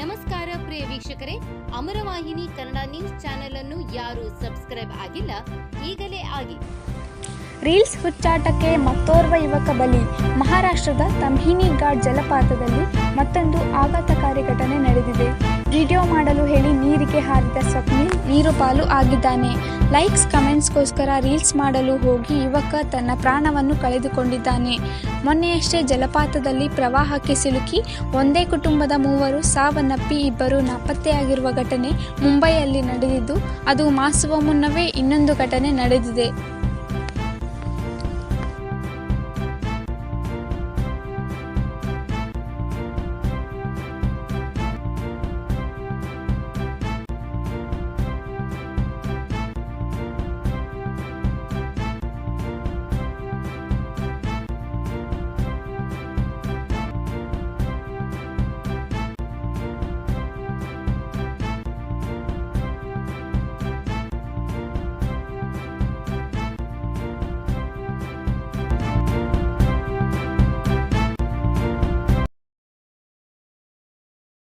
ನಮಸ್ಕಾರ ಪ್ರಿಯ ವೀಕ್ಷಕರೇ, ಅಮರವಾಹಿನಿ Kannada news channel ಅನ್ನು ಯಾರು ಸಬ್ಸ್ಕ್ರೈಬ್ ಆಗಿಲ್ಲ, ಈಗಲೇ ಆಗಿ. ರೀಲ್ಸ್ ಹುಚ್ಚಾಟಕ್ಕೆ ಮತ್ತೋರ್ವ ಯುವಕ ಬಲಿ, ಮಹಾರಾಷ್ಟ್ರದ ತಂಹಿನಿ ಘಾಟ್ ಜಲಪಾತದಲ್ಲಿ ಮತ್ತೊಂದು ಆಘಾತಕಾರಿ ಘಟನೆ ನಡೆದಿದೆ. ವಿಡಿಯೋ ಮಾಡಲು ಹೇಳಿ ನೀರಿಗೆ ಹಾರಿದ ಸ್ವಪ್ನಿಲ್ ನೀರು ಪಾಲು ಆಗಿದ್ದಾನೆ. ಲೈಕ್ಸ್, ಕಮೆಂಟ್ಸ್ಗೋಸ್ಕರ ರೀಲ್ಸ್ ಮಾಡಲು ಹೋಗಿ ಯುವಕ ತನ್ನ ಪ್ರಾಣವನ್ನು ಕಳೆದುಕೊಂಡಿದ್ದಾನೆ. ಮೊನ್ನೆಯಷ್ಟೇ ಜಲಪಾತದಲ್ಲಿ ಪ್ರವಾಹಕ್ಕೆ ಸಿಲುಕಿ ಒಂದೇ ಕುಟುಂಬದ ಮೂವರು ಸಾವನ್ನಪ್ಪಿ ಇಬ್ಬರು ನಾಪತ್ತೆಯಾಗಿರುವ ಘಟನೆ ಮುಂಬೈಯಲ್ಲಿ ನಡೆದಿದ್ದು, ಅದು ಮಾಸುವ ಮುನ್ನವೇ ಇನ್ನೊಂದು ಘಟನೆ ನಡೆದಿದೆ.